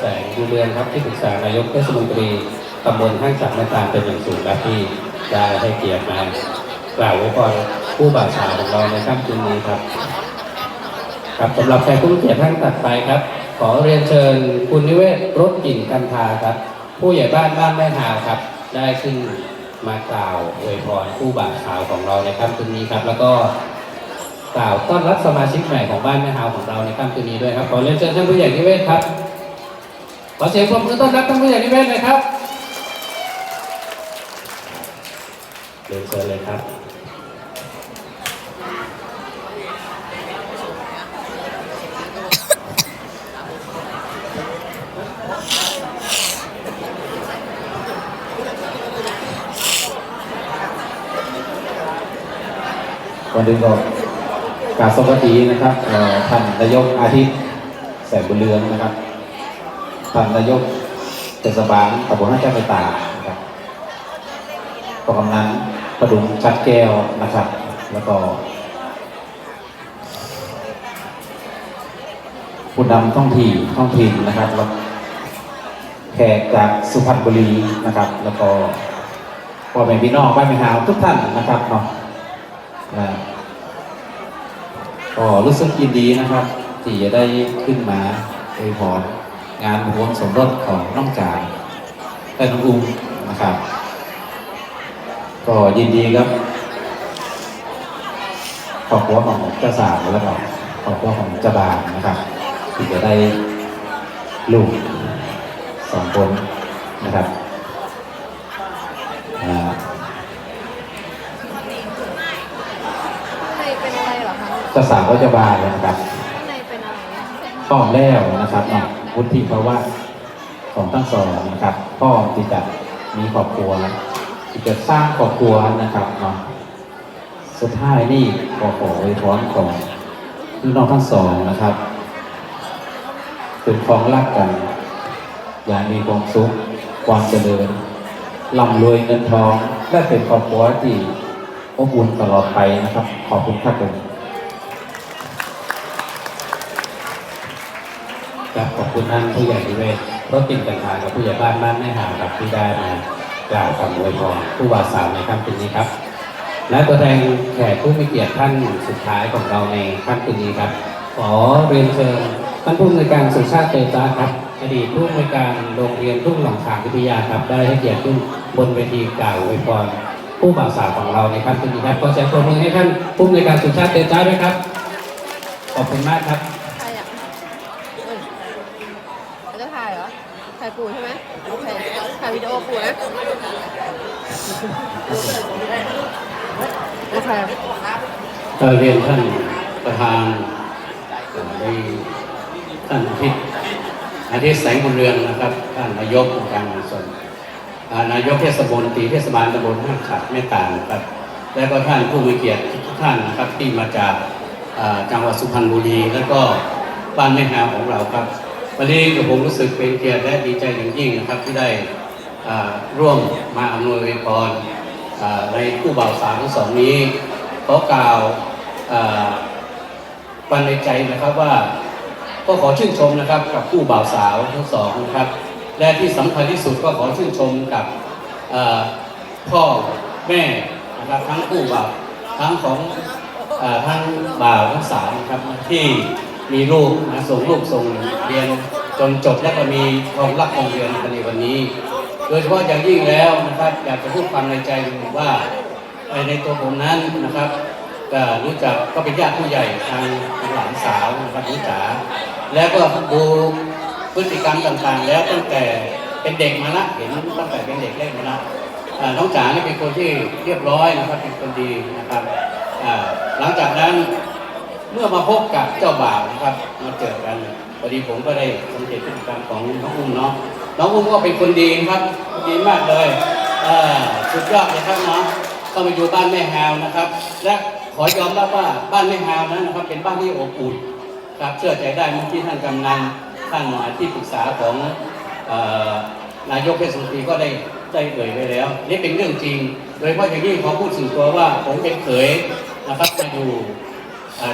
แสงดูเรือนครับที่ปรึกษานายกเทศมนตรีตำบลห้างสักแม่ตาเป็นอย่างสูงครับที่ได้ให้เกียรติมากล่าวไว้ก่อนผู้บ่าวสาวของเราในค่ำคืนนี้ครับ ครับสำหรับแขกผู้เกียรติท่านตัดไปครับ ขอเรียนเชิญคุณนิเวศรถกิ่นกันทาครับ ผู้ใหญ่บ้านบ้านแม่หาวครับ ได้ขึ้นมากล่าวอวยพรผู้บ่าวสาวของเราในค่ำคืนนี้ครับ แล้วก็กล่าวต้อนรับสมาชิกใหม่ของบ้านแม่หาวของเราในค่ำคืนนี้ด้วยครับขอเรียนเชิญท่านผู้ใหญ่นิเวศครับ ขอเสียงปรบมือต้อนรับท่านผู้ใหญ่นิเวศหน่อยครับเรียนเชิญเลยครับ วันนี้ก็กรารสวัสดีนะครับท่านนายกอาทิตย์แสงบุญเรืองนะครับ ท่านนายกเทศบาลตำบลห้าเจ้าไปตากนะครับกกำนันประดุงชัดแก้วนะครับ แล้วก็ผู้นำท้องที่นท้องถิ่นนะครับแล้วแขกจากสุพรรณบุรีนะครับ แล้วก็พ่อแม่พี่น้องบ้านแม่หาวทุกท่านนะครับเนาะนะก็รู้สึกยินดีนะครับ ที่จะได้ขึ้นมาอวยพร งานรวมสมรสของน้องจางและน้องอุ้มนะครับ ก็ยินดีครับครอบครัวของเจ้าสาวแล้วก็ครอบครัวของเจ้าบ่าวนะครับที่จะได้ลูกสองคนนะครับอ่าข้างในเป็นอะไรเหรอคะเจ้าสาวก็จะบานเลยนะครับข้างในเป็นอะไรอะพร้อมแล้วนะครับเนาะ วุฒิภาวะของทั้งสองนะครับพ่อที่จะมีครอบครัวที่จะสร้างครอบครัวนะครับเนาะสุดท้ายนี่ขอขออวยพรของพี่น้องทั้งสองนะครับเป็นของรักกัน อย่างมีความสุขความเจริญร่ำรวยเงินทองและเป็นครอบครัวที่อบอุ่นตลอดไปนะครับ ขอบคุณครับผม คุณท่านผู้ใหญ่นิเวศรถติดกันทางกับผู้ใหญ่บ้านบ้านแม่หากับที่ได้มากล่าวคำอวยพรผู้บ่าวสาวในค่ำคืนนี้ครับ และตัวแทนแขกผู้มีเกียรติท่านสุดท้ายของเราในค่ำคืนนี้ครับ ขอเรียนเชิญท่านผู้อำนวยการสุชาติเตตาครับอดีตผู้อำนวยการโรงเรียนทุ่งหนองขามวิทยาครับ ได้ให้เกียรติขึ้นบนเวทีกล่าวอวยพรผู้บ่าวสาวของเราในค่ำคืนนี้ครับขอเสียงปรบมือให้ท่านผู้อำนวยการสุชาติเตตาด้วยครับขอบคุณมากครับ ใครอะเอ้ยเขาจะถ่ายเหรอ ถ่ายปู่ใช่ไหมโอเคถ่ายวิดีโอปู่นะโอเคเอ่อเรียนท่านประธานได้ท่านอาทิตย์อาทิตย์แสงบุญเรืองนะครับ ท่านนายกองค์การกุศลอ่านายกเทศมนตรีเทศบาลตำบลห้างฉัดแม่ตาลนครับ และก็ท่านผู้มีเกียรติทุกท่านนะครับที่มาจากจังหวัดสุพรรณบุรี และก็บ้านแม่หาของเราครับ วันนี้ผมรู้สึกเป็นเกียรติและดีใจอย่างยิ่งนะครับที่ได้ร่วมมาอำนวยอวยพรในคู่บ่าวสาวทั้งสองนี้ขอกล่าวอ่าปันในใจนะครับว่าก็ขอชื่นชมนะครับกับคู่บ่าวสาวทั้งสองนะครับและที่สำคัญที่สุดก็ขอชื่นชมกับพ่อแม่นะครับทั้งคู่บ่าวทั้งของอทั้งบ่าวทั้งสาวนะครับที่ มีลูกนะส่งลูกส่งเรียนจนจบแล้วก็มีความรักความเรียนในวันนี้ โดยเฉพาะอย่างยิ่งแล้วนะครับ อยากจะพูดความในใจอยู่ว่าในตัวผมนั้นนะครับก็รู้จักก็เป็นญาติผู้ใหญ่ทางหลานสาวนะครับน้องจ๋าแล้วก็ดูพฤติกรรมต่างๆ แล้วตั้งแต่เป็นเด็กมาละเห็นตั้งแต่เป็นเด็กเล็กมาละน้องจ๋านี่เป็นคนที่เรียบร้อยนะครับเป็นคนดีนะครับหลังจากนั้น มื่อมาพบกับเจ้าบ่าวนะครับมาเจอกันพอดีผมก็ได้สังเกตพฤติกรรมของน้องอุ้มเนาะน้องอุ้มก็เป็นคนดีครับดีมากเลยอ่าสุดยอดเลยครับเนาะก็มาอยู่บ้านแม่ฮาวนะครับ และขอยอมรับว่าบ้านแม่ฮาวนั้นนะครับ เป็นบ้านที่อบอุ่นครับเชื่อใจได้เมื่อกี้ท่านกำนันท่านที่ปรึกษาของออนายกเทศมนตรีก็ได้ได้เอ่ยไว้แล้ว นี่เป็นเรื่องจริง โดยเฉพาะอย่างยิ่งขอพูดถึงตัวว่าผมเป็นเขยนะครับมาอยู่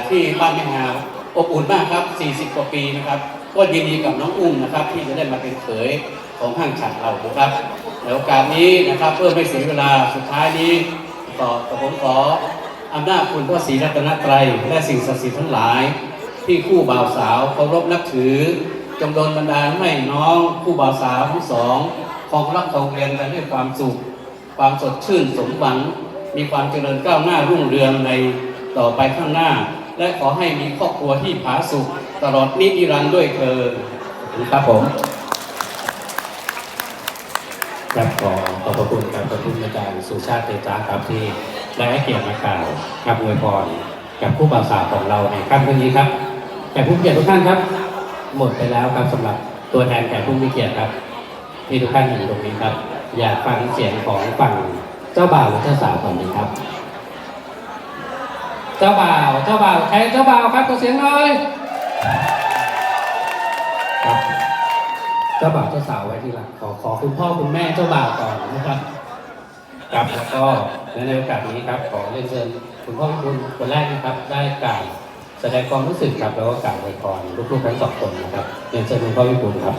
ที่บ้านแม่ฮาวอบอุ่นมากครับ 40 กว่าปีนะครับ ก็ยินดีกับน้องอุ้มนะครับ ที่จะได้มาเป็นเขยของห้างฉัดเรานะครับในโอกาสนี้นะครับเพื่อไม่เสียเวลาสุดท้ายนี้ต่อกับผมขออำนาจคุณพระศรีรัตนตรัยและสิ่งศักดิ์สิทธิ์ทั้งหลาย ที่คู่บ่าวสาวเคารพนับถือ จงโดนบันดาลให้น้องคู่บ่าวสาวทั้งสองคองรักคองเรียนกันด้วยความสุข ความสดชื่นสมหวัง มีความเจริญก้าวหน้ารุ่งเรืองใน ต่อไปข้างหน้า และขอให้มีครอบครัวที่ผาสุขตลอดนิรันดร์ด้วยเธอญครับผมครับขอขอบพระคุณครับขอบคุณอาจารย์สุชาติเตจ้าครับที่ได้ให้เกียรติมากล่าวกับอวยพรกับผู้บ่าวสาวของเราในค่ำคืนนี้ครับแขกผู้เกียรติทุกท่านครับ หมดไปแล้วครับสำหรับตัวแทนแขกผู้มีเกียรติครับที่ทุกท่านอยู่ตรงนี้ครับ อยากฟังเสียงของฝั่งเจ้าบ่าวหรือเจ้าสาวก่อนดีครับ เจ้าบ่าวเจ้าบ่าวใครเจ้าบ่าวครับขอเสียงหน่อยครับเจ้าบ่าวเจ้าสาวไว้ที่หลังขอขอคุณพ่อคุณแม่เจ้าบ่าวก่อนนะครับครับแล้วก็และในโอกาสนี้ครับขอเรียนเชิญคุณพ่อคุณคนแรกนะครับ ได้กล่าวแสดงความรู้สึกครับแล้วก็กล่าวอวยพรลูกๆทั้งสองคนนะครับเรียนเชิญคุณพ่อวิบูลย์ครับ